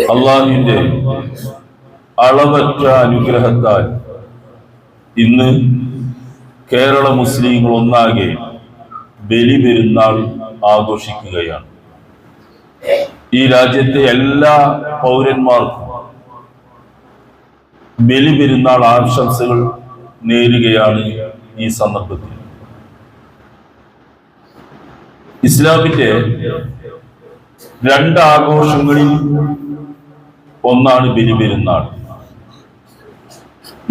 അള്ളാഹുവിന്റെ അളവറ്റ അനുഗ്രഹത്താൽ ഇന്ന് കേരള മുസ്ലിങ്ങൾ ഒന്നാകെ ബലി പെരുന്നാൾ ആഘോഷിക്കുകയാണ്. ഈ രാജ്യത്തെ എല്ലാ പൗരന്മാർക്കും ബലി പെരുന്നാൾ ആശംസകൾ നേരുകയാണ് ഈ സന്ദർഭത്തിൽ. ഇസ്ലാമിന്റെ രണ്ട് ആഘോഷങ്ങളിൽ ഒന്നാണ് ബലി പെരുന്നാൾ.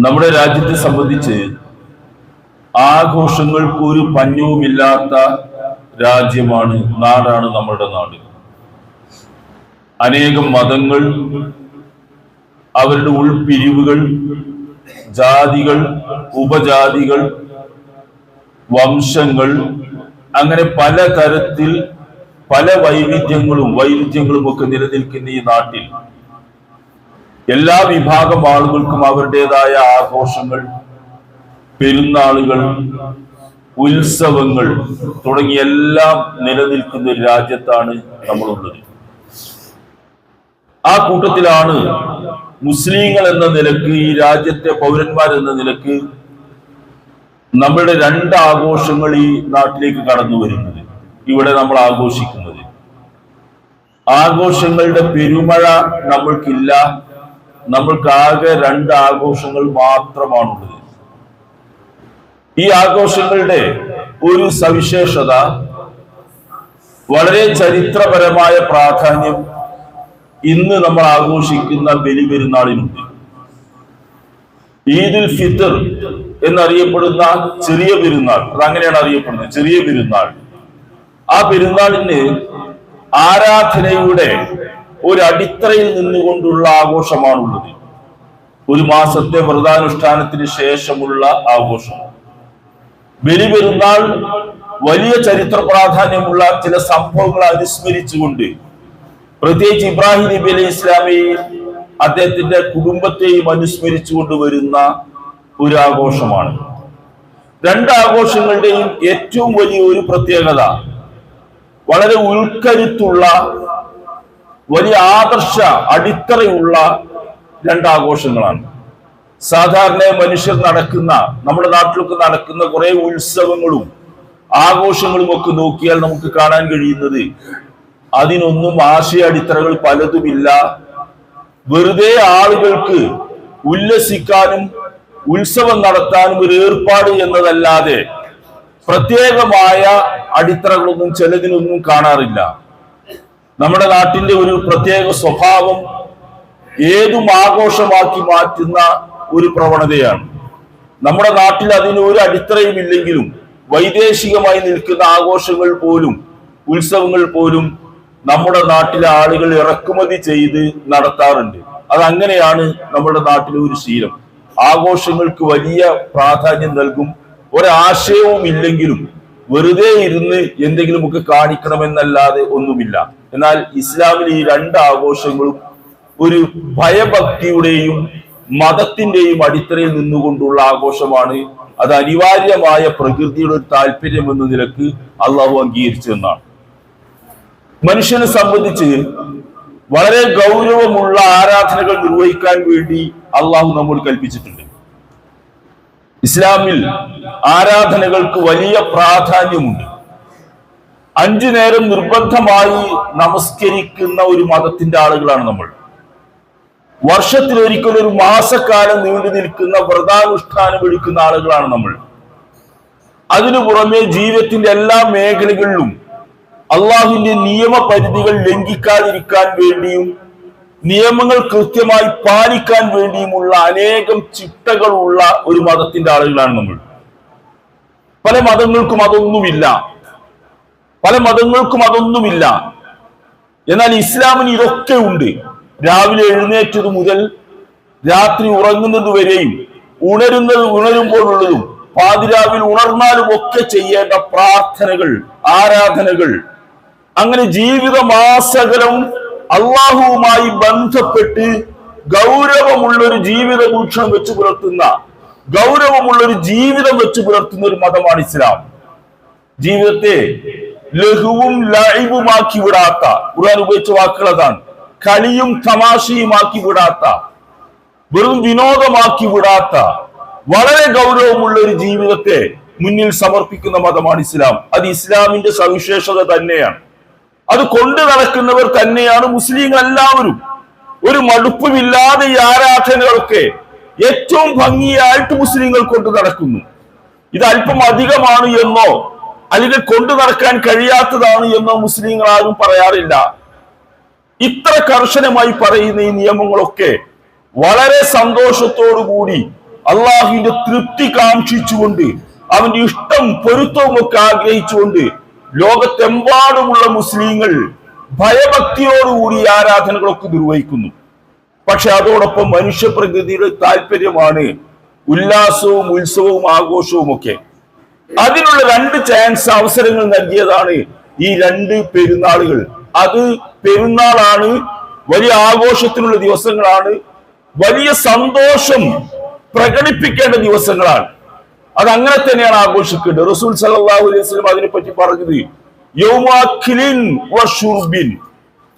നമ്മുടെ രാജ്യത്തെ സംബന്ധിച്ച് ആഘോഷങ്ങൾക്ക് ഒരു പഞ്ഞവുമില്ലാത്ത രാജ്യമാണ് നാടാണ് നമ്മുടെ നാട്. അനേകം മതങ്ങൾ അവരുടെ ഉൾപിരിവുകൾ ജാതികൾ ഉപജാതികൾ വംശങ്ങൾ അങ്ങനെ പല തരത്തിൽ പല വൈവിധ്യങ്ങളും വൈവിധ്യങ്ങളും ഒക്കെ നിലനിൽക്കുന്ന ഈ നാട്ടിൽ എല്ലാ വിഭാഗം ആളുകൾക്കും അവരുടേതായ ആഘോഷങ്ങൾ പെരുന്നാളുകൾ ഉത്സവങ്ങൾ തുടങ്ങിയ എല്ലാം നിലനിൽക്കുന്ന ഒരു രാജ്യത്താണ് നമ്മളുള്ളത്. ആ കൂട്ടത്തിലാണ് മുസ്ലിങ്ങൾ എന്ന നിലയ്ക്ക് ഈ രാജ്യത്തെ പൗരന്മാർ എന്ന നിലയ്ക്ക് നമ്മുടെ രണ്ട് ആഘോഷങ്ങൾ ഈ നാട്ടിലേക്ക് കടന്നു വരുന്നത്. ഇവിടെ നമ്മൾ ആഘോഷിക്കുന്നത്. ആഘോഷങ്ങളുടെ പെരുമഴ നമ്മൾക്കില്ല. നമ്മൾക്ക് ആകെ രണ്ട് ആഘോഷങ്ങൾ മാത്രമാണുള്ളത്. ഈ ആഘോഷങ്ങളുടെ ഒരു സവിശേഷത വളരെ ചരിത്രപരമായ പ്രാധാന്യം ഇന്ന് നമ്മൾ ആഘോഷിക്കുന്ന ബലി പെരുന്നാളിനുണ്ട് ഈദുൽ ഫിത്തർ എന്നറിയപ്പെടുന്ന ചെറിയ പെരുന്നാൾ അങ്ങനെയാണ് അറിയപ്പെടുന്നത് ചെറിയ പെരുന്നാൾ. ആ പെരുന്നാളിന് ആരാധനയുടെ ഒരു അടിത്തറയിൽ നിന്നുകൊണ്ടുള്ള ആഘോഷമാണുള്ളത്. ഒരു മാസത്തെ വ്രതാനുഷ്ഠാനത്തിന് ശേഷമുള്ള ആഘോഷം. ബലിപെരുന്നാൾ വലിയ ചരിത്ര പ്രാധാന്യമുള്ള ചില സംഭവങ്ങൾ അനുസ്മരിച്ചുകൊണ്ട് പ്രത്യേകിച്ച് ഇബ്രാഹിം നബി അലൈഹി ഇസ്ലാമിയെയും അദ്ദേഹത്തിന്റെ കുടുംബത്തെയും അനുസ്മരിച്ചുകൊണ്ട് വരുന്ന ഒരു ആഘോഷമാണ്. രണ്ട് ആഘോഷങ്ങളുടെയും ഏറ്റവും വലിയ ഒരു പ്രത്യേകത വളരെ ഉൾക്കരുത്തുള്ള വലിയ ആദർശ അടിത്തറയുള്ള രണ്ടാഘോഷങ്ങളാണ്. സാധാരണ മനുഷ്യർ നടക്കുന്ന നമ്മുടെ നാട്ടിലൊക്കെ നടക്കുന്ന കുറെ ഉത്സവങ്ങളും ആഘോഷങ്ങളും ഒക്കെ നോക്കിയാൽ നമുക്ക് കാണാൻ കഴിയുന്നത് അതിനൊന്നും ആശയ അടിത്തറകൾ പലതുമില്ല. വെറുതെ ആളുകൾക്ക് ഉല്ലസിക്കാനും ഉത്സവം നടത്താനും ഒരു ഏർപ്പാട് എന്നതല്ലാതെ പ്രത്യേകമായ അടിത്തറകളൊന്നും ചിലതിനൊന്നും കാണാറില്ല. നമ്മുടെ നാട്ടിന്റെ ഒരു പ്രത്യേക സ്വഭാവം ഏതും ആഘോഷമാക്കി മാറ്റുന്ന ഒരു പ്രവണതയാണ്. നമ്മുടെ നാട്ടിൽ അതിന് ഒരു അടിത്തറയും ഇല്ലെങ്കിലും വൈദേശികമായി നിൽക്കുന്ന ആഘോഷങ്ങൾ പോലും ഉത്സവങ്ങൾ പോലും നമ്മുടെ നാട്ടിലെ ആളുകൾ ഇറക്കുമതി ചെയ്ത് നടത്താറുണ്ട്. അത് അങ്ങനെയാണ് നമ്മുടെ നാട്ടിലെ ഒരു ശീലം. ആഘോഷങ്ങൾക്ക് വലിയ പ്രാധാന്യം നൽകും. ഒരാശയവും ഇല്ലെങ്കിലും വെറുതെ ഇരുന്ന് എന്തെങ്കിലും ഒക്കെ കാണിക്കണമെന്നല്ലാതെ ഒന്നുമില്ല. എന്നാൽ ഇസ്ലാമിൽ ഈ രണ്ട് ആഘോഷങ്ങളും ഒരു ഭയഭക്തിയുടെയും മതത്തിന്റെയും അടിത്തറയിൽ നിന്നുകൊണ്ടുള്ള ആഘോഷമാണ്. അത് അനിവാര്യമായ പ്രകൃതിയുടെ ഒരു താല്പര്യം എന്ന നിലയ്ക്ക് അള്ളാഹു അംഗീകരിച്ചെന്നാണ് മനുഷ്യനെ സംബന്ധിച്ച് വളരെ ഗൗരവമുള്ള ആരാധനകൾ നിർവഹിക്കാൻ വേണ്ടി അള്ളാഹു നമ്മൾ കൽപ്പിച്ചിട്ടുണ്ട്. ഇസ്ലാമിൽ ആരാധനകൾക്ക് വലിയ പ്രാധാന്യമുണ്ട്. അഞ്ചു നേരം നിർബന്ധമായി നമസ്കരിക്കുന്ന ഒരു മതത്തിന്റെ ആളുകളാണ് നമ്മൾ. വർഷത്തിൽ ഒരിക്കൽ ഒരു മാസക്കാലം നീണ്ടു നിൽക്കുന്ന വ്രതാനുഷ്ഠാനം എടുക്കുന്ന ആളുകളാണ് നമ്മൾ. അതിനു പുറമെ ജീവിതത്തിന്റെ എല്ലാ മേഖലകളിലും അള്ളാഹുവിന്റെ നിയമപരിധികൾ ലംഘിക്കാതിരിക്കാൻ വേണ്ടിയും നിയമങ്ങൾ കൃത്യമായി പാലിക്കാൻ വേണ്ടിയുമുള്ള അനേകം ചിട്ടകളുള്ള ഒരു മതത്തിന്റെ ആളുകളാണ് നമ്മൾ. പല മതങ്ങൾക്കും അതൊന്നുമില്ല. പല മതങ്ങൾക്കും അതൊന്നുമില്ല. എന്നാൽ ഇസ്ലാമിന് ഇതൊക്കെ ഉണ്ട്. രാവിലെ എഴുന്നേറ്റത് മുതൽ രാത്രി ഉറങ്ങുന്നത് വരെയും ഉണരുന്നത് ഉണരുമ്പോഴുള്ളതും പാതിരാവിൽ ഉണർന്നാലും ഒക്കെ ചെയ്യേണ്ട പ്രാർത്ഥനകൾ ആരാധനകൾ അങ്ങനെ ജീവിതമാസകലം അള്ളാഹുവുമായി ബന്ധപ്പെട്ട് ഗൗരവമുള്ളൊരു ജീവിത വീക്ഷണം വെച്ച് പുലർത്തുന്ന ഗൗരവമുള്ളൊരു ജീവിതം വെച്ച് പുലർത്തുന്ന ഒരു മതമാണ് ഇസ്ലാം. ജീവിതത്തെ ലഘുവും ലൈവുമാക്കി വിടാത്ത ഖുർആൻ ഉപയോഗിച്ച വാക്കുകൾ അതാണ്. കളിയും തമാശയുമാക്കി വിടാത്ത വെറും വിനോദമാക്കി വിടാത്ത വളരെ ഗൗരവമുള്ള ഒരു ജീവിതത്തെ മുന്നിൽ സമർപ്പിക്കുന്ന മതമാണ് ഇസ്ലാം. അത് ഇസ്ലാമിന്റെ സവിശേഷത തന്നെയാണ്. അത് കൊണ്ടു നടക്കുന്നവർ തന്നെയാണ് മുസ്ലിങ്ങൾ എല്ലാവരും ഒരു മടുപ്പുമില്ലാതെ ഈ ആരാധനകളൊക്കെ ഏറ്റവും ഭംഗിയായിട്ട് മുസ്ലിങ്ങൾ കൊണ്ടു നടക്കുന്നു. ഇത് അല്പം അധികമാണ് എന്നോ അല്ലെങ്കിൽ കൊണ്ടു നടക്കാൻ കഴിയാത്തതാണ് എന്നോ മുസ്ലിങ്ങൾ ആരും പറയാറില്ല. ഇത്ര കർശനമായി പറയുന്ന ഈ നിയമങ്ങളൊക്കെ വളരെ കൂടി അള്ളാഹുവിന്റെ തൃപ്തി കാക്ഷിച്ചുകൊണ്ട് അവന്റെ ഇഷ്ടം പൊരുത്തവും ഒക്കെ ആഗ്രഹിച്ചുകൊണ്ട് ലോകത്തെമ്പാടുമുള്ള മുസ്ലിങ്ങൾ ഭയഭക്തിയോടുകൂടി ആരാധനകളൊക്കെ നിർവഹിക്കുന്നു. പക്ഷെ അതോടൊപ്പം മനുഷ്യപ്രകൃതിയുടെ താല്പര്യമാണ് ഉല്ലാസവും ഉത്സവവും ആഘോഷവും ഒക്കെ. അതിനുള്ള രണ്ട് ചാൻസ് അവസരങ്ങൾ നൽകിയതാണ് ഈ രണ്ട് പെരുന്നാളുകൾ. അത് പെരുന്നാളാണ് വലിയ ആഘോഷത്തിനുള്ള ദിവസങ്ങളാണ് വലിയ സന്തോഷം പ്രകടിപ്പിക്കേണ്ട ദിവസങ്ങളാണ്. അത് അങ്ങനെ തന്നെയാണ് ആഘോഷിക്കേണ്ടത്. റസൂൽ സല്ലല്ലാഹു അലൈഹി വസല്ലം അതിനെപ്പറ്റി പറഞ്ഞത്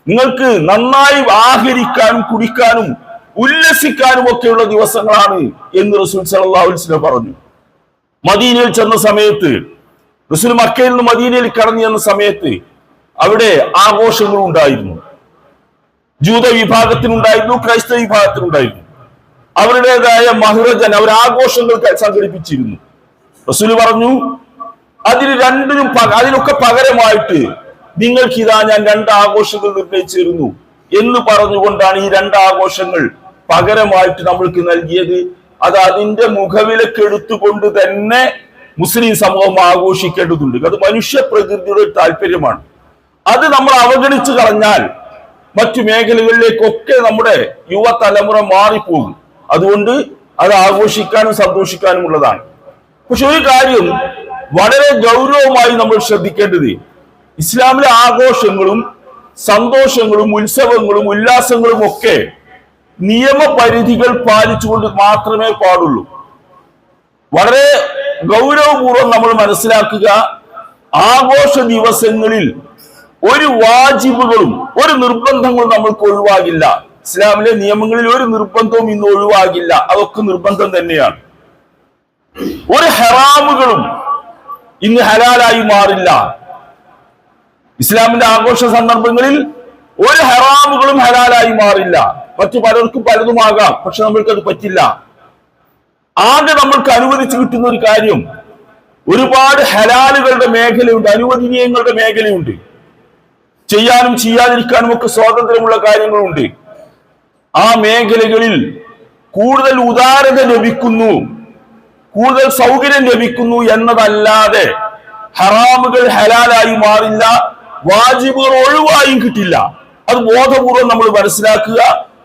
നിങ്ങൾക്ക് നന്നായി ആഹരിക്കാനും കുടിക്കാനും ഉല്ലസിക്കാനും ഒക്കെയുള്ള ദിവസങ്ങളാണ് എന്ന് റസൂൽ സല്ലല്ലാഹു അലൈഹി പറഞ്ഞു. മദീനയിൽ ചെന്ന സമയത്ത് റസൂൽ മക്കയിൽ നിന്ന് മദീനയിൽ കടന്നു ചെന്ന സമയത്ത് അവിടെ ആഘോഷങ്ങൾ ഉണ്ടായിരുന്നു ജൂത വിഭാഗത്തിനുണ്ടായിരുന്നു ക്രൈസ്തവ വിഭാഗത്തിനുണ്ടായിരുന്നു. അവരുടേതായ മഹ്റജൻ അവർ ആഘോഷങ്ങൾ സംഘടിപ്പിച്ചിരുന്നു. റസൂൽ പറഞ്ഞു അതിന് രണ്ടിനും അതിനൊക്കെ പകരമായിട്ട് നിങ്ങൾക്ക് ഇതാ ഞാൻ രണ്ട് ആഘോഷങ്ങൾ നിർണയിച്ചിരുന്നു എന്ന് പറഞ്ഞുകൊണ്ടാണ് ഈ രണ്ട് ആഘോഷങ്ങൾ പകരമായിട്ട് നമ്മൾക്ക് നൽകിയത്. അത് അതിന്റെ മുഖവിലക്ക് എടുത്തുകൊണ്ട് തന്നെ മുസ്ലിം സമൂഹം ആഘോഷിക്കേണ്ടതുണ്ട്. അത് മനുഷ്യ പ്രകൃതിയുടെ താല്പര്യമാണ്. അത് നമ്മൾ അവഗണിച്ചു കളഞ്ഞാൽ മറ്റു മേഖലകളിലേക്കൊക്കെ നമ്മുടെ യുവതലമുറ മാറിപ്പോകും. അതുകൊണ്ട് അത് ആഘോഷിക്കാനും സന്തോഷിക്കാനും ഉള്ളതാണ്. പക്ഷെ ഒരു കാര്യം വളരെ ഗൗരവമായി നമ്മൾ ശ്രദ്ധിക്കേണ്ടത് ഇസ്ലാമിലെ ആഘോഷങ്ങളും സന്തോഷങ്ങളും ഉത്സവങ്ങളും ഉല്ലാസങ്ങളും ഒക്കെ നിയമപരിധികൾ പാലിച്ചുകൊണ്ട് മാത്രമേ പാടുള്ളൂ. വളരെ ഗൗരവപൂർവം നമ്മൾ മനസ്സിലാക്കുക ആഘോഷ ദിവസങ്ങളിൽ ഒരു വാജിബുകളും ഒരു നിർബന്ധങ്ങളും നമ്മൾക്ക് ഒഴിവാകില്ല. ഇസ്ലാമിലെ നിയമങ്ങളിൽ ഒരു നിർബന്ധവും ഇന്ന് ഒഴിവാകില്ല. അതൊക്കെ നിർബന്ധം തന്നെയാണ്. ഒരു ഹെറാമുകളും ഇന്ന് ഹലാലായി മാറില്ല. ഇസ്ലാമിന്റെ ആഘോഷ സന്ദർഭങ്ങളിൽ ഒരു ഹറാമുകളും ഹലാലായി മാറില്ല. മറ്റു പലർക്കും പലതുമാകാം പക്ഷെ നമ്മൾക്ക് അത് പറ്റില്ല. ആകെ നമ്മൾക്ക് അനുവദിച്ചു കിട്ടുന്ന ഒരു കാര്യം ഒരുപാട് ഹലാലുകളുടെ മേഖലയുണ്ട് അനുവദനീയങ്ങളുടെ മേഖലയുണ്ട്. ചെയ്യാനും ചെയ്യാതിരിക്കാനും ഒക്കെ സ്വാതന്ത്ര്യമുള്ള കാര്യങ്ങളുണ്ട്. ആ മേഖലകളിൽ കൂടുതൽ ഉദാരത ലഭിക്കുന്നു. കൂടുതൽ സൗകര്യം ലഭിക്കുന്നു എന്നതല്ലാതെ ഹറാമുകൾ ഹലാലായി മാറില്ല വാജിബുകൾ ഒഴിവായും കിട്ടില്ല. അത് ബോധപൂർവം നമ്മൾ മനസ്സിലാക്കുക.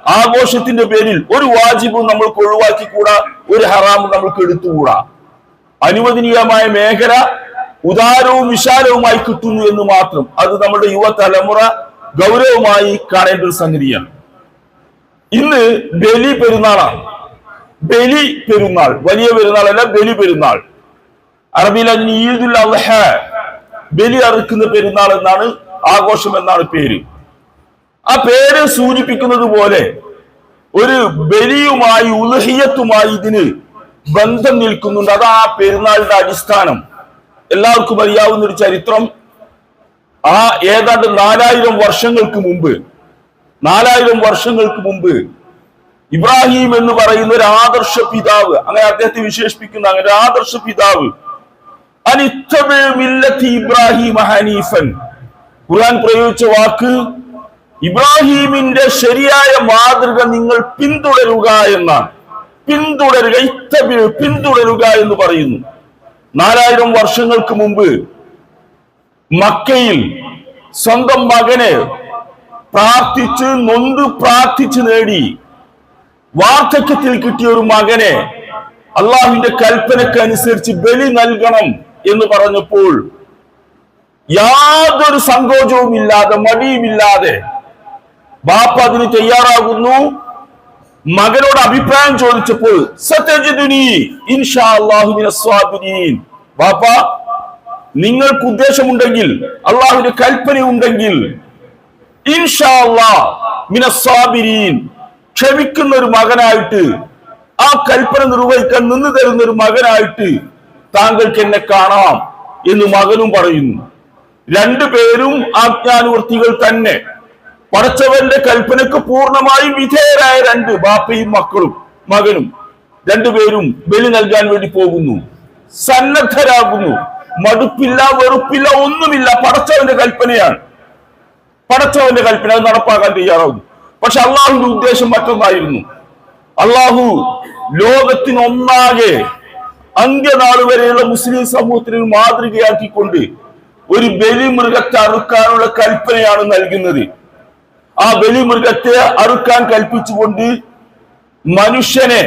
ആഘോഷത്തിന്റെ പേരിൽ ഒരു വാജിബും നമ്മൾക്ക് ഒഴിവാക്കിക്കൂടാ ഒരു ഹറാമും നമ്മൾക്ക് എടുത്തുകൂടാ. അനുവദനീയമായ മേഖല ഉദാരവും വിശാലവുമായി കിട്ടുന്നു എന്ന് മാത്രം. അത് നമ്മുടെ യുവതലമുറ ഗൗരവമായി കാണേണ്ട ഒരു സംഗതിയാണ്. ഇന്ന് ബലി പെരുന്നാളാണ്. ബലി പെരുന്നാൾ വലിയ പെരുന്നാളല്ല ബലി പെരുന്നാൾ. അറബിയിൽ ഈദുൽ അദ്ഹ ബലി അറുക്കുന്ന പെരുന്നാൾ എന്നാണ് ആഘോഷം എന്നാണ് പേര്. ആ പേര് സൂചിപ്പിക്കുന്നത് പോലെ ഒരു ബലിയുമായി ഉലഹിയത്തുമായി ഇതിന് ബന്ധം നിൽക്കുന്നുണ്ട്. അത് ആ പെരുന്നാളിന്റെ അടിസ്ഥാനം. എല്ലാവർക്കും അറിയാവുന്ന ഒരു ചരിത്രം. ആ ഏതാണ്ട് നാലായിരം വർഷങ്ങൾക്ക് മുമ്പ് നാലായിരം വർഷങ്ങൾക്ക് മുമ്പ് ഇബ്രാഹിം എന്ന് പറയുന്ന ഒരു ആദർശ പിതാവ്. അങ്ങനെ അദ്ദേഹത്തെ വിശേഷിപ്പിക്കുന്ന. അങ്ങനെ ഒരു ആദർശ പിതാവ്. ഇബ്രാഹിം ഖുർആൻ പ്രയോഗിച്ച വാക്ക് ഇബ്രാഹീമിന്റെ ശരിയായ മാതൃക നിങ്ങൾ പിന്തുടരുക എന്നാണ്. പിന്തുടരുക ഇത്തബിഴ് പിന്തുടരുക എന്ന് പറയുന്നു. നാലായിരം വർഷങ്ങൾക്ക് മുമ്പ് മക്കയിൽ സ്വന്തം മകനെ പ്രാർത്ഥിച്ച് നൊന്ത് പ്രാർത്ഥിച്ച് നേടി. വാർദ്ധക്യത്തിൽ കിട്ടിയ ഒരു മകനെ അള്ളാഹുവിന്റെ കൽപ്പനക്ക് അനുസരിച്ച് ബലി നൽകണം എന്ന് പറഞ്ഞപ്പോൾ യാതൊരു സങ്കോചവും ഇല്ലാതെ മടിയുമില്ലാതെ ബാപ്പ അതിന് തയ്യാറാകുന്നു. മകനോട് അഭിപ്രായം ചോദിച്ചപ്പോൾ ബാപ്പ നിങ്ങൾക്ക് ഉദ്ദേശമുണ്ടെങ്കിൽ അള്ളാഹുവിന്റെ കൽപ്പന ഉണ്ടെങ്കിൽ ക്ഷമിക്കുന്ന ഒരു മകനായിട്ട് ആ കൽപ്പന നിർവഹിക്കാൻ നിന്ന് തരുന്ന ഒരു മകനായിട്ട് താങ്കൾക്ക് എന്നെ കാണാം എന്ന് മകനും പറയുന്നു. രണ്ടുപേരും ആജ്ഞാനുവർത്തികൾ തന്നെ. പടച്ചവന്റെ കൽപ്പനക്ക് പൂർണമായും വിധേയരായ രണ്ട് ബാപ്പയും മക്കളും മകനും രണ്ടുപേരും ബലി നൽകാൻ വേണ്ടി പോകുന്നു. സന്നദ്ധരാകുന്നു. മടുപ്പില്ല വെറുപ്പില്ല ഒന്നുമില്ല. പടച്ചവന്റെ കൽപ്പനയാണ്. പടച്ചവന്റെ കൽപ്പന നടപ്പാക്കാൻ തയ്യാറാകുന്നു. പക്ഷെ അള്ളാഹുവിന്റെ ഉദ്ദേശം മറ്റൊന്നായിരുന്നു. അള്ളാഹു ലോകത്തിനൊന്നാകെ അന്ത്യനാൾ വരെയുള്ള മുസ്ലിം സമൂഹത്തിന് മാതൃകയാക്കിക്കൊണ്ട് ഒരു ബലിമൃഗത്തെ അറുക്കാനുള്ള കൽപ്പനയാണ് നൽകുന്നത്. ആ ബലിമൃഗത്തെ അറുക്കാൻ കൽപ്പിച്ചുകൊണ്ട് മനുഷ്യനെ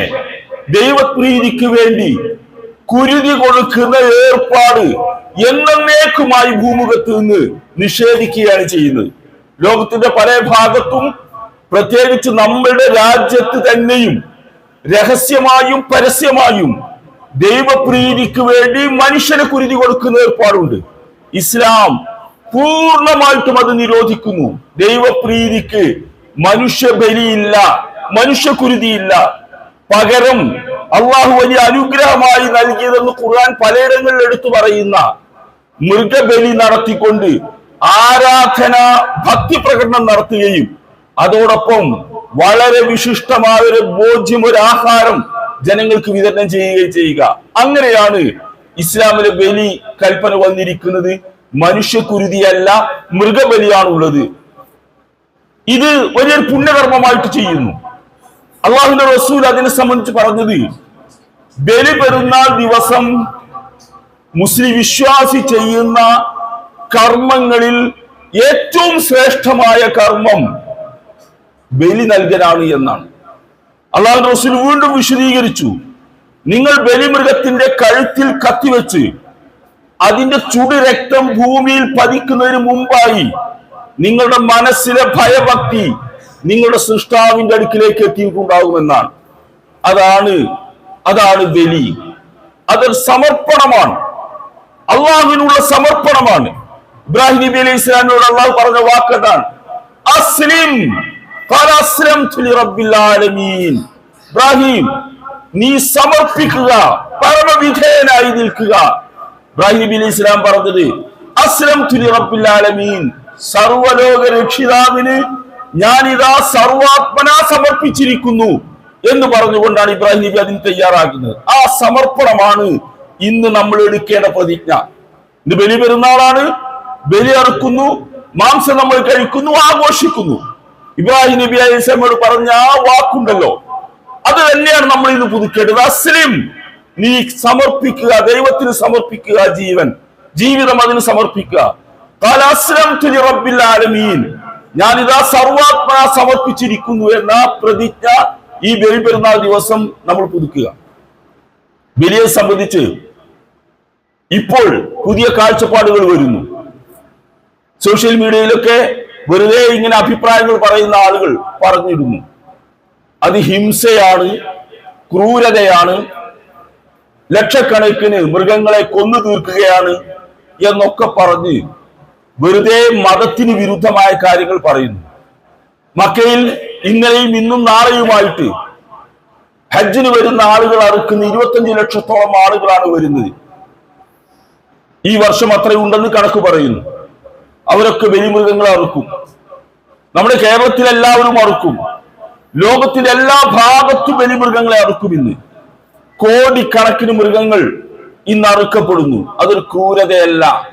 ദൈവപ്രീതിക്ക് വേണ്ടി കുരുതി കൊടുക്കുന്ന ഏർപ്പാട് എന്നേക്കുമായി ഭൂമുഖത്ത് നിന്ന് നിഷേധിക്കുകയാണ് ചെയ്യുന്നത്. ലോകത്തിന്റെ പല ഭാഗത്തും പ്രത്യേകിച്ച് നമ്മുടെ രാജ്യത്ത് തന്നെയും രഹസ്യമായും പരസ്യമായും ദൈവപ്രീതിക്ക് വേണ്ടി മനുഷ്യനെ കുരുതി കൊടുക്കുന്ന ഏർപ്പാടുണ്ട്. ഇസ്ലാം പൂർണമായിട്ടും അത് നിരോധിക്കുന്നു. ദൈവപ്രീതിക്ക് മനുഷ്യ ബലിയില്ല മനുഷ്യ കുരുതിയില്ല. പകരം അള്ളാഹു വലിയ അനുഗ്രഹമായി നൽകിയതെന്ന് ഖുർആൻ പലയിടങ്ങളിൽ എടുത്തു പറയുന്ന മൃഗബലി നടത്തിക്കൊണ്ട് ആരാധന ഭക്തി പ്രകടനം നടത്തുകയും അതോടൊപ്പം വളരെ വിശിഷ്ടമായ ഒരു ഭോജ്യം ഒരു ആഹാരം ജനങ്ങൾക്ക് വിതരണം ചെയ്യുകയും ചെയ്യുക. അങ്ങനെയാണ് ഇസ്ലാമിലെ ബലി കൽപ്പന വന്നിരിക്കുന്നത്. മനുഷ്യക്കുരുതിയല്ല മൃഗബലിയാണുള്ളത്. ഇത് വലിയൊരു പുണ്യകർമ്മമായിട്ട് ചെയ്യുന്നു. അള്ളാഹുന്റെ റസൂൽ അതിനെ സംബന്ധിച്ച് പറഞ്ഞത് ബലി പെരുന്നാൾ ദിവസം മുസ്ലിം വിശ്വാസി ചെയ്യുന്ന കർമ്മങ്ങളിൽ ഏറ്റവും ശ്രേഷ്ഠമായ കർമ്മം ബലി നൽകലാണ് എന്നാണ്. അള്ളാഹു റസൂൽ വീണ്ടും വിശദീകരിച്ചു. നിങ്ങൾ ബലിമൃഗത്തിന്റെ കഴുത്തിൽ കത്തിവെച്ച് അതിന്റെ ചുടു രക്തം ഭൂമിയിൽ പതിക്കുന്നതിന് മുമ്പായി നിങ്ങളുടെ മനസ്സിലെ ഭയഭക്തി നിങ്ങളുടെ സൃഷ്ടാവിന്റെ അടുക്കിലേക്ക് എത്തിയിട്ടുണ്ടാകുമെന്നാണ്. അതാണ് അതാണ് ബലി. അതൊരു സമർപ്പണമാണ്. അള്ളാഹുവിനുള്ള സമർപ്പണമാണ്. ഇബ്രാഹിം നബി അലൈഹി ഇസ്ലാമിനോട് അള്ളാഹു പറഞ്ഞ വാക്കതാണ് അസ്ലിം ഇബ്രാഹിം നീ സമർപ്പിക്കുക പരമവിധേയനായി നിൽക്കുക. ഇബ്രാഹിം നബി ഇസ്ലാം പറഞ്ഞത് അസ്ലംതു ലിറബ്ബിൽ ആലമീൻ. സർവലോക രക്ഷിതാവിന് ഞാൻ ഇതാ സർവാത്മന സമർപ്പിച്ചിരിക്കുന്നു എന്ന് പറഞ്ഞുകൊണ്ടാണ് ഇബ്രാഹിം നബി അതിന് തയ്യാറാക്കുന്നത് ആ സമർപ്പണമാണ് ഇന്ന് നമ്മൾ എടുക്കേണ്ട പ്രതിജ്ഞ. ഇന്ന് ബലി പെരുന്നാളാണ്. ബലി അറുക്കുന്നു മാംസം നമ്മൾ കഴിക്കുന്നു ആഘോഷിക്കുന്നു. ഇബ്രാഹിം നബി അലൈഹിസ്ലാമോട് പറഞ്ഞ ആ വാക്കുണ്ടല്ലോ. അത് തന്നെയാണ് നമ്മൾ ഇന്ന് പുതുക്കേണ്ടത്. അസ്ലിം നീ സമർപ്പിക്കുക ദൈവത്തിന് സമർപ്പിക്കുക ജീവൻ. ജീവിതം അതിന് സമർപ്പിക്കുക. ഞാൻ ഇതാ സർവാത്മന സമർപ്പിച്ചിരിക്കുന്നു എന്ന പ്രതിജ്ഞ ഈ ബലി പെരുന്നാൾ ദിവസം നമ്മൾ പുതുക്കുക. ബലിയെ സംബന്ധിച്ച് ഇപ്പോൾ പുതിയ കാഴ്ചപ്പാടുകൾ വരുന്നു. സോഷ്യൽ മീഡിയയിലൊക്കെ വെറുതെ ഇങ്ങനെ അഭിപ്രായങ്ങൾ പറയുന്ന ആളുകൾ പറഞ്ഞിരുന്നു. അത് ഹിംസയാണ് ക്രൂരതയാണ് ലക്ഷക്കണക്കിന് മൃഗങ്ങളെ കൊന്നു തീർക്കുകയാണ് എന്നൊക്കെ പറഞ്ഞ് വെറുതെ മതത്തിന് വിരുദ്ധമായ കാര്യങ്ങൾ പറയുന്നു. മക്കയിൽ ഇന്നലെയും ഇന്നും നാളെയുമായിട്ട് ഹജ്ജിന് വരുന്ന ആളുകൾ അറുക്കുന്ന ഇരുപത്തഞ്ച് ലക്ഷത്തോളം ആളുകളാണ് വരുന്നത്. ഈ വർഷം അത്രയുണ്ടെന്ന് കണക്ക് പറയുന്നു. അവരൊക്കെ ബലിമൃഗങ്ങളെ അറുക്കും. നമ്മുടെ കേരളത്തിൽ എല്ലാവരും അറുക്കും. ലോകത്തിന്റെ എല്ലാ ഭാഗത്തും ബലിമൃഗങ്ങളെ അറുക്കും ഇന്ന്. കോടിക്കണക്കിന് മൃഗങ്ങൾ ഇന്ന് അറുക്കപ്പെടുന്നു. അതൊരു ക്രൂരതയല്ല.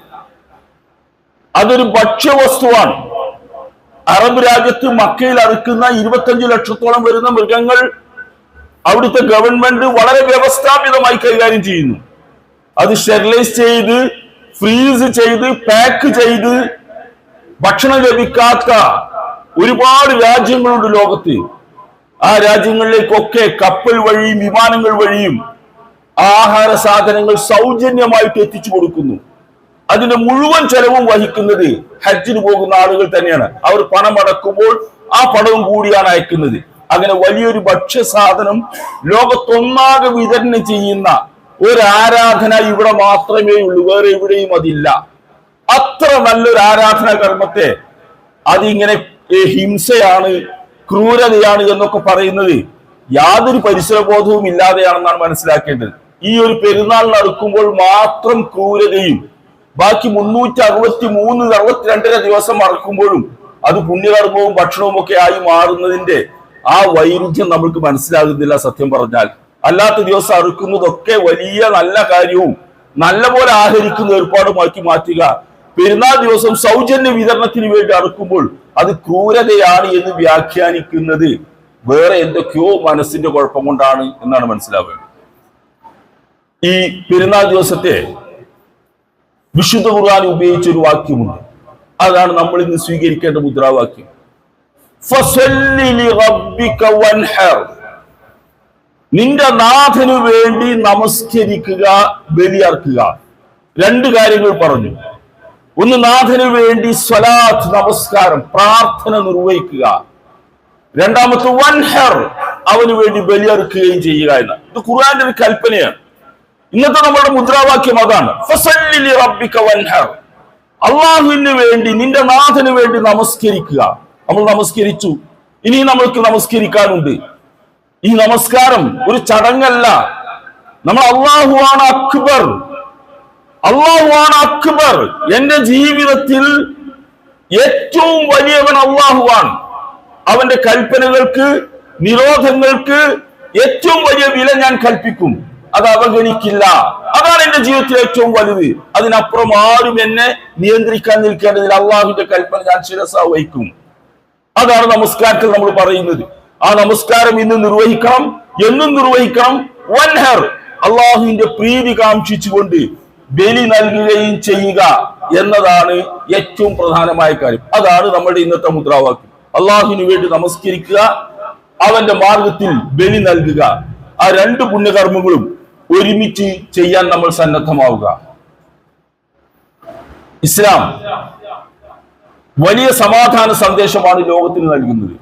അതൊരു ഭക്ഷ്യവസ്തുവാണ്. അറബ് രാജ്യത്ത് മക്കയിൽ അറുക്കുന്ന ഇരുപത്തഞ്ച് ലക്ഷത്തോളം വരുന്ന മൃഗങ്ങൾ അവിടുത്തെ ഗവൺമെന്റ് വളരെ വ്യവസ്ഥാപിതമായി കൈകാര്യം ചെയ്യുന്നു. അത് സ്റ്റെറിലൈസ് ചെയ്ത് ഫ്രീസ് ചെയ്ത് പാക്ക് ചെയ്ത് ഭക്ഷണം ലഭിക്കാത്ത ഒരുപാട് രാജ്യങ്ങളുണ്ട് ലോകത്ത്. ആ രാജ്യങ്ങളിലേക്കൊക്കെ കപ്പൽ വഴിയും വിമാനങ്ങൾ വഴിയും ആഹാര സാധനങ്ങൾ സൗജന്യമായിട്ട് എത്തിച്ചു കൊടുക്കുന്നു. അതിന്റെ മുഴുവൻ ചെലവും വഹിക്കുന്നത് ഹജ്ജിന് പോകുന്ന ആളുകൾ തന്നെയാണ്. അവർ പണം അടക്കുമ്പോൾ ആ പണവും കൂടിയാണ് അയക്കുന്നത്. അങ്ങനെ വലിയൊരു ഭക്ഷ്യ സാധനം ലോകത്തൊന്നാകെ വിതരണം ചെയ്യുന്ന ഒരു ആരാധന ഇവിടെ മാത്രമേ ഉള്ളൂ വേറെ എവിടെയും അതില്ല. അത്ര നല്ലൊരു ആരാധനാ കർമ്മത്തെ. അതിങ്ങനെ ഹിംസയാണ് ക്രൂരതയാണ് എന്നൊക്കെ പറയുന്നത് യാതൊരു പരിസരബോധവും ഇല്ലാതെയാണെന്നാണ് മനസ്സിലാക്കേണ്ടത്. ഈ ഒരു പെരുന്നാൾ നടക്കുമ്പോൾ മാത്രം ക്രൂരതയും ബാക്കി മുന്നൂറ്റി അറുപത്തി മൂന്ന് അറുപത്തിരണ്ടര ദിവസം മറക്കുമ്പോഴും അത് പുണ്യകർമ്മവും ഭക്ഷണവും ഒക്കെ ആയി മാറുന്നതിന്റെ ആ വൈരുദ്ധ്യം നമ്മൾക്ക് മനസ്സിലാകുന്നില്ല സത്യം പറഞ്ഞാൽ. അല്ലാത്ത ദിവസം അറുക്കുന്നതൊക്കെ വലിയ നല്ല കാര്യവും നല്ല പോലെ ആഹരിക്കുന്ന ഏർപ്പാടുമാക്കി മാറ്റുക പെരുന്നാൾ ദിവസം സൗജന്യ വിതരണത്തിന് വേണ്ടി അടുക്കുമ്പോൾ അത് ക്രൂരതയാണ് എന്ന് വ്യാഖ്യാനിക്കുന്നത്. വേറെ എന്തൊക്കെയോ മനസ്സിന്റെ കുഴപ്പം കൊണ്ടാണ് എന്നാണ് മനസ്സിലാവുക. ഈ പെരുന്നാൾ ദിവസത്തെ വിശുദ്ധ ഖുർആൻ ഉപയോഗിച്ച ഒരു വാക്യമുണ്ട്. അതാണ് നമ്മൾ ഇന്ന് സ്വീകരിക്കേണ്ട മുദ്രാവാക്യം. നിന്റെ നാഥനു വേണ്ടി നമസ്കരിക്കുക ബലിയർക്കുക. രണ്ട് കാര്യങ്ങൾ പറഞ്ഞു. ഒന്ന് നാഥന് വേണ്ടി സ്വലാത്ത് നമസ്കാരം പ്രാർത്ഥന നിർവഹിക്കുക. രണ്ടാമത്തെ വൻഹർ അവന് വേണ്ടി ബലിയറുക്കുകയും ചെയ്യുക എന്ന്. ഇത് ഖുർആന്റെ ഒരു കൽപ്പനയാണ്. ഇന്നത്തെ നമ്മുടെ മുദ്രാവാക്യം അതാണ്. വൻഹർ. അള്ളാഹുവിന് വേണ്ടി നിന്റെ നാഥന് വേണ്ടി നമസ്കരിക്കുക. നമ്മൾ നമസ്കരിച്ചു. ഇനി നമ്മൾക്ക് നമസ്കരിക്കാനുണ്ട്. ഈ നമസ്കാരം ഒരു ചടങ്ങല്ല. നമ്മൾ അള്ളാഹുവാണ് അക്ബർ. അള്ളാഹുവാണ് അക്ബർ. എന്റെ ജീവിതത്തിൽ ഏറ്റവും വലിയവൻ അള്ളാഹുവാണ് അവന്റെ കൽപ്പനകൾക്ക് നിരോധങ്ങൾക്ക് ഏറ്റവും വലിയ വില ഞാൻ കൽപ്പിക്കും. അത് അവഗണിക്കില്ല. അതാണ് എന്റെ ജീവിതത്തിൽ ഏറ്റവും വലുത്. അതിനപ്പുറം ആരും എന്നെ നിയന്ത്രിക്കാൻ നിൽക്കേണ്ടതിൽ അള്ളാഹുവിന്റെ കൽപ്പന ഞാൻ ശിരസ വഹിക്കും. അതാണ് നമസ്കാരത്തിൽ നമ്മൾ പറയുന്നത്. ആ നമസ്കാരം ഇന്ന് നിർവഹിക്കണം. എന്നും നിർവഹിക്കണം. വൻഹർ. അള്ളാഹുവിന്റെ പ്രീതി കാക്ഷിച്ചുകൊണ്ട് ബലി നൽകുകയും ചെയ്യുക എന്നതാണ് ഏറ്റവും പ്രധാനമായ കാര്യം. അതാണ് നമ്മുടെ ഇന്നത്തെ മുദ്രാവാക്യം. അള്ളാഹുവിന് വേണ്ടി നമസ്കരിക്കുക അവന്റെ മാർഗത്തിൽ ബലി നൽകുക. ആ രണ്ട് പുണ്യകർമ്മങ്ങളും ഒരുമിച്ച് ചെയ്യാൻ നമ്മൾ സന്നദ്ധമാവുക. ഇസ്ലാം വലിയ സമാധാന സന്ദേശമാണ് ലോകത്തിന് നൽകുന്നത്.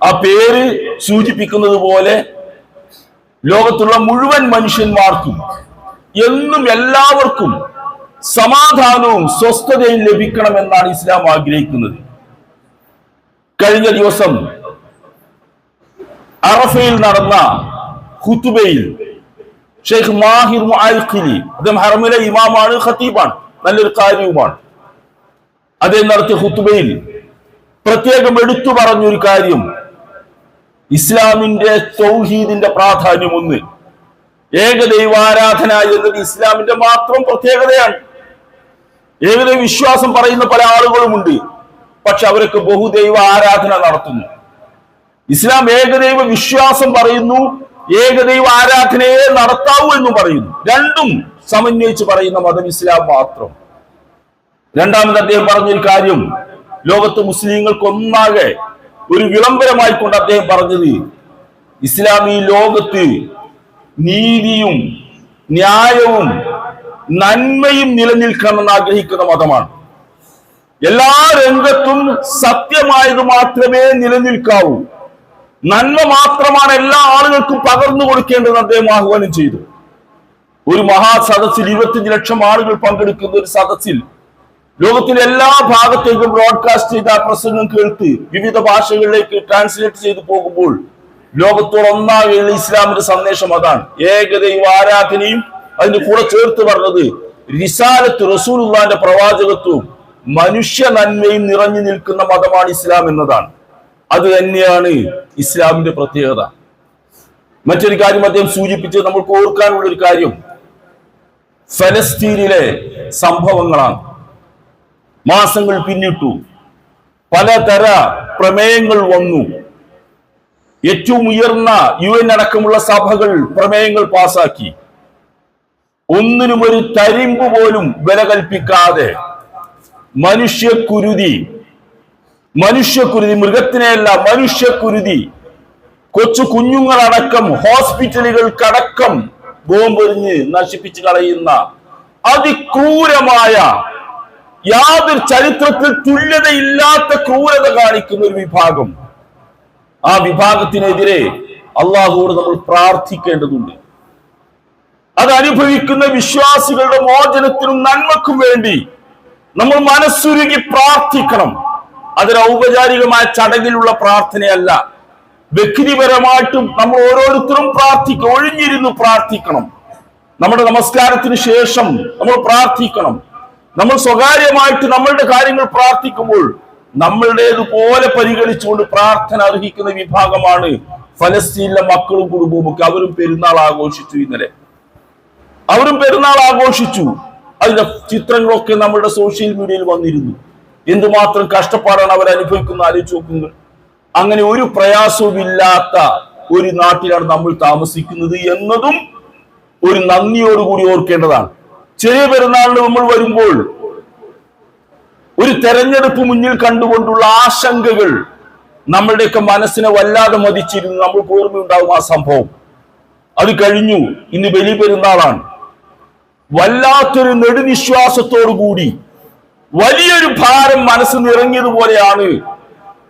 ആ പേര് സൂചിപ്പിക്കുന്നത് പോലെ ലോകത്തുള്ള മുഴുവൻ മനുഷ്യന്മാർക്കും എന്നും എല്ലാവർക്കും സമാധാനവും സ്വസ്ഥതയും ലഭിക്കണമെന്നാണ് ഇസ്ലാം ആഗ്രഹിക്കുന്നത്. കഴിഞ്ഞ ദിവസം അറഫയിൽ നടന്ന ഹുത്തുബയിൽ ഷെയ്ഖ് മാഹിർ മുഅൽഖിലി അദ്ദേഹം ഹറമിലെ ഇമാമാണ് ഖത്തീബാണ് നല്ലൊരു കാര്യവുമാണ്. അദ്ദേഹം നടത്തിയ ഹുത്തുബയിൽ പ്രത്യേകം എടുത്തു പറഞ്ഞൊരു കാര്യം ഇസ്ലാമിന്റെ സൗഹീദിന്റെ പ്രാധാന്യം ഒന്ന്. ഏകദൈവാരാധന എന്നത് ഇസ്ലാമിന്റെ മാത്രം പ്രത്യേകതയാണ്. ഏകദൈവ വിശ്വാസം പറയുന്ന പല ആളുകളുമുണ്ട്. പക്ഷെ അവരൊക്കെ ബഹുദൈവ ആരാധന നടത്തുന്നു. ഇസ്ലാം ഏകദൈവ വിശ്വാസം പറയുന്നു ഏകദൈവ ആരാധനയെ നടത്താവൂ എന്നും പറയുന്നു. രണ്ടും സമന്വയിച്ച് പറയുന്ന മതം ഇസ്ലാം മാത്രം. രണ്ടാമത് അദ്ദേഹം പറഞ്ഞൊരു കാര്യം ലോകത്ത് മുസ്ലിങ്ങൾക്ക് ഒന്നാകെ ഒരു വിളംബരമായി കൊണ്ട് അദ്ദേഹം പറഞ്ഞത് ഇസ്ലാം ഈ ലോകത്ത് നീതിയും ന്യായവും നന്മയും നിലനിൽക്കണമെന്ന് ആഗ്രഹിക്കുന്ന മതമാണ്. എല്ലാ രംഗത്തും സത്യമായത് മാത്രമേ നിലനിൽക്കാവൂ. നന്മ മാത്രമാണ് എല്ലാ ആളുകൾക്കും പകർന്നു കൊടുക്കേണ്ടത് അദ്ദേഹം ആഹ്വാനം ചെയ്തു. ഒരു മഹാസദസ്സിൽ ഇരുപത്തിയഞ്ച് ലക്ഷം ആളുകൾ പങ്കെടുക്കുന്ന ഒരു സദസ്സിൽ ലോകത്തിലെ എല്ലാ ഭാഗത്തേക്കും ബ്രോഡ്കാസ്റ്റ് ചെയ്ത പ്രസംഗം കേൾത്ത് വിവിധ ഭാഷകളിലേക്ക് ട്രാൻസ്ലേറ്റ് ചെയ്തു പോകുമ്പോൾ ലോകത്തോട് ഒന്നാകെയുള്ള ഇസ്ലാമിന്റെ സന്ദേശം അതാണ്. ഏകദൈവ ആരാധനയും അതിന്റെ കൂടെ ചേർത്ത് പറഞ്ഞത് റിസാലത്ത് റസൂലുള്ളാന്റെ പ്രവാചകത്വവും മനുഷ്യ നന്മയും നിറഞ്ഞു നിൽക്കുന്ന മതമാണ് ഇസ്ലാം എന്നതാണ്. അത് തന്നെയാണ് ഇസ്ലാമിന്റെ പ്രത്യേകത. മറ്റൊരു കാര്യം അദ്ദേഹം സൂചിപ്പിച്ച് നമുക്ക് ഓർക്കാനുള്ള ഒരു കാര്യം. ഫലസ്തീനിലെ സംഭവങ്ങളാണ്. മാസങ്ങൾ പിന്നിട്ടു. പലതര പ്രമേയങ്ങൾ വന്നു. ഏറ്റവും ഉയർന്ന യു എൻ അടക്കമുള്ള സഭകൾ പ്രമേയങ്ങൾ പാസാക്കി. ഒന്നിനും ഒരു തരിമ്പ് പോലും വില കൽപ്പിക്കാതെ മനുഷ്യക്കുരുതി മനുഷ്യക്കുരുതി മൃഗത്തിനെയല്ല മനുഷ്യക്കുരുതി കൊച്ചു കുഞ്ഞുങ്ങളടക്കം ഹോസ്പിറ്റലുകൾക്കടക്കം ബോംബെറിഞ്ഞ് നശിപ്പിച്ചു കളയുന്ന അതിക്രൂരമായ യാതൊരു ചരിത്രത്തിൽ തുല്യതയില്ലാത്ത ക്രൂരത കാണിക്കുന്ന ഒരു വിഭാഗം. ആ വിഭാഗത്തിനെതിരെ അള്ളാഹുവോട് നമ്മൾ പ്രാർത്ഥിക്കേണ്ടതുണ്ട്. അത് അനുഭവിക്കുന്ന വിശ്വാസികളുടെ മോചനത്തിനും നന്മക്കും വേണ്ടി നമ്മൾ മനസ്സുരുകി പ്രാർത്ഥിക്കണം. അതൊരു ഔപചാരികമായ ചടങ്ങിലുള്ള പ്രാർത്ഥനയല്ല. വ്യക്തിപരമായിട്ടും നമ്മൾ ഓരോരുത്തരും പ്രാർത്ഥിക്കണം ഒഴിഞ്ഞിരുന്ന് പ്രാർത്ഥിക്കണം. നമ്മുടെ നമസ്കാരത്തിന് ശേഷം നമ്മൾ പ്രാർത്ഥിക്കണം. നമ്മൾ സ്വകാര്യമായിട്ട് നമ്മളുടെ കാര്യങ്ങൾ പ്രാർത്ഥിക്കുമ്പോൾ നമ്മളുടേതുപോലെ പരിഗണിച്ചുകൊണ്ട് പ്രാർത്ഥന അർഹിക്കുന്ന വിഭാഗമാണ് ഫലസ്തീനിലെ മക്കളും കുടുംബവും ഒക്കെ. അവരും പെരുന്നാൾ ആഘോഷിച്ചു ഇന്നലെ. അവരും പെരുന്നാൾ ആഘോഷിച്ചു. അതിന്റെ ചിത്രങ്ങളൊക്കെ നമ്മുടെ സോഷ്യൽ മീഡിയയിൽ വന്നിരുന്നു. എന്തുമാത്രം കഷ്ടപ്പാടാണ് അവർ അനുഭവിക്കുന്ന ആലോചിച്ച് നോക്കുന്നത് അങ്ങനെ ഒരു പ്രയാസവുമില്ലാത്ത ഒരു നാട്ടിലാണ് നമ്മൾ താമസിക്കുന്നത് എന്നതും ഒരു നന്ദിയോടുകൂടി ഓർക്കേണ്ടതാണ്. ചെറിയ പെരുന്നാളിന് നമ്മൾ വരുമ്പോൾ ഒരു തെരഞ്ഞെടുപ്പ് മുന്നിൽ കണ്ടുകൊണ്ടുള്ള ആശങ്കകൾ നമ്മളുടെയൊക്കെ മനസ്സിനെ വല്ലാതെ മതിച്ചിരുന്നു. നമ്മൾ ഓർമ്മയുണ്ടാകും ആ സംഭവം. അത് കഴിഞ്ഞു. ഇന്ന് ബലി പെരുന്നാളാണ്. വല്ലാത്തൊരു നെടുനിശ്വാസത്തോടു കൂടി വലിയൊരു ഭാരം മനസ്സ് നിറങ്ങിയതുപോലെയാണ്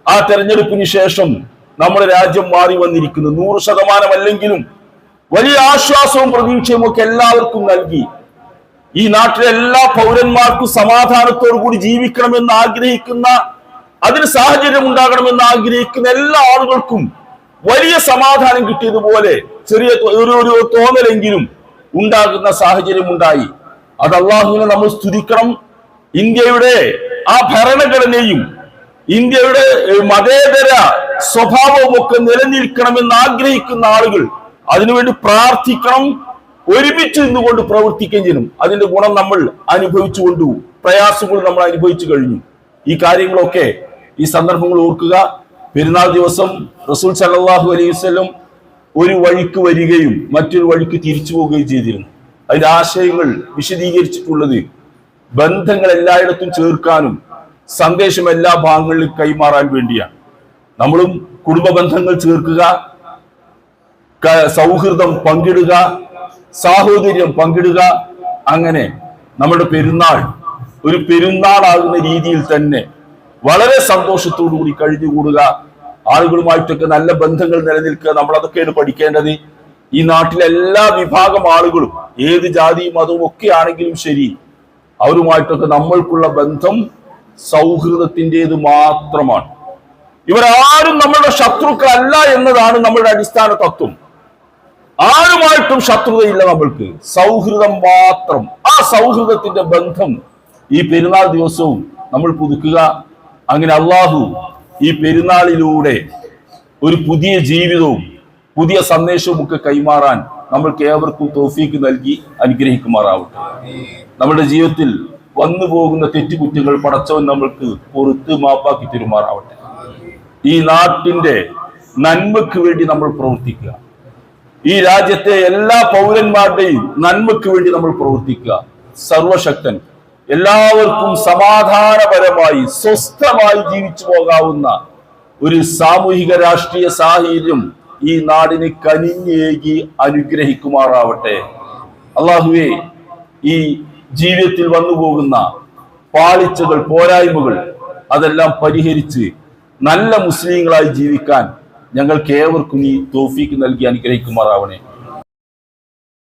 ആ തെരഞ്ഞെടുപ്പിന് ശേഷം നമ്മുടെ രാജ്യം മാറി വന്നിരിക്കുന്നത്. നൂറ് ശതമാനം അല്ലെങ്കിലും വലിയ ആശ്വാസവും പ്രതീക്ഷയും ഒക്കെ എല്ലാവർക്കും നൽകി. ഈ നാട്ടിലെ എല്ലാ പൗരന്മാർക്കും സമാധാനത്തോടു കൂടി ജീവിക്കണമെന്ന് ആഗ്രഹിക്കുന്ന അതിന് സാഹചര്യം ഉണ്ടാകണമെന്ന് ആഗ്രഹിക്കുന്ന എല്ലാ ആളുകൾക്കും വലിയ സമാധാനം കിട്ടിയതുപോലെ ചെറിയ ഒരു ഒരു തോന്നലെങ്കിലും ഉണ്ടാകുന്ന സാഹചര്യം ഉണ്ടായി. അത് അള്ളാഹുവിനെ നമ്മൾ സ്തുതിക്കണം. ഇന്ത്യയുടെ ആ ഭരണഘടനയും ഇന്ത്യയുടെ മതേതര സ്വഭാവവും ഒക്കെ നിലനിൽക്കണമെന്ന് ആഗ്രഹിക്കുന്ന ആളുകൾ അതിനുവേണ്ടി പ്രാർത്ഥിക്കണം. ഒരുമിച്ച് നിന്നുകൊണ്ട് പ്രവർത്തിക്കുകയും ചെയ്യും അതിന്റെ ഗുണം നമ്മൾ അനുഭവിച്ചു കൊണ്ടു പ്രയാസങ്ങൾ നമ്മൾ അനുഭവിച്ചു കഴിഞ്ഞു. ഈ കാര്യങ്ങളൊക്കെ ഈ സന്ദർഭങ്ങൾ ഓർക്കുക. പെരുന്നാൾ ദിവസം റസൂൽ സല്ലല്ലാഹു അലൈഹി ഒരു വഴിക്ക് വരികയും മറ്റൊരു വഴിക്ക് തിരിച്ചു പോവുകയും ചെയ്തിരുന്നു. അതിന്റെ ആശയങ്ങൾ വിശദീകരിച്ചിട്ടുള്ളത് ബന്ധങ്ങൾ എല്ലായിടത്തും ചേർക്കാനും സന്ദേശം എല്ലാ ഭാഗങ്ങളിലും കൈമാറാൻ വേണ്ടിയാണ്. നമ്മളും കുടുംബ ബന്ധങ്ങൾ ചേർക്കുക. സൗഹൃദം പങ്കിടുക. സാഹോദര്യം പങ്കിടുക. അങ്ങനെ നമ്മുടെ പെരുന്നാൾ ഒരു പെരുന്നാളാകുന്ന രീതിയിൽ തന്നെ വളരെ സന്തോഷത്തോടു കൂടി കഴിഞ്ഞുകൂടുക. ആളുകളുമായിട്ടൊക്കെ നല്ല ബന്ധങ്ങൾ നിലനിൽക്കുക. നമ്മൾ അതൊക്കെയാണ് പഠിക്കേണ്ടത്. ഈ നാട്ടിലെ എല്ലാ വിഭാഗം ആളുകളും ഏത് ജാതിയും മതവും ഒക്കെ ആണെങ്കിലും ശരി അവരുമായിട്ടൊക്കെ നമ്മൾക്കുള്ള ബന്ധം സൗഹൃദത്തിന്റെത് മാത്രമാണ്. ഇവരാരും നമ്മളുടെ ശത്രുക്കളല്ല എന്നതാണ് നമ്മളുടെ അടിസ്ഥാന തത്വം. ആരുമായിട്ടും ശത്രുതയില്ല നമ്മൾക്ക്. സൗഹൃദം മാത്രം. ആ സൗഹൃദത്തിന്റെ ബന്ധം ഈ പെരുന്നാൾ ദിവസവും നമ്മൾ പുതുക്കുക. അങ്ങനെ അള്ളാഹു ഈ പെരുന്നാളിലൂടെ ഒരു പുതിയ ജീവിതവും പുതിയ സന്ദേശവും ഒക്കെ കൈമാറാൻ നമ്മൾക്ക് ഏവർക്കും തോഫീക്ക് നൽകി അനുഗ്രഹിക്കുമാറാവട്ടെ. നമ്മുടെ ജീവിതത്തിൽ വന്നു പോകുന്ന തെറ്റുകുറ്റങ്ങൾ പടച്ചവൻ നമ്മൾക്ക് പുറത്ത് മാപ്പാക്കി തരുമാറാവട്ടെ. ഈ നാട്ടിന്റെ നന്മക്ക് വേണ്ടി നമ്മൾ പ്രവർത്തിക്കുക. ഈ രാജ്യത്തെ എല്ലാ പൗരന്മാരുടെയും നന്മയ്ക്ക് വേണ്ടി നമ്മൾ പ്രവർത്തിക്കുക. സർവശക്തൻ. എല്ലാവർക്കും സമാധാനപരമായി സ്വസ്ഥമായി ജീവിച്ചു പോകാവുന്ന ഒരു സാമൂഹിക രാഷ്ട്രീയ സാഹചര്യം ഈ നാടിന് കനിഞ്ഞേകി അനുഗ്രഹിക്കുമാറാവട്ടെ. അള്ളാഹുവേ ഈ ജീവിതത്തിൽ വന്നു പോകുന്ന പാളിച്ചകൾ പോരായ്മകൾ അതെല്ലാം പരിഹരിച്ച് നല്ല മുസ്ലിങ്ങളായി ജീവിക്കാൻ ഞങ്ങൾക്ക് ഏവർക്കും ഈ തോഫീക്ക് നൽകി അനുഗ്രഹിക്കുമാറാവണേ.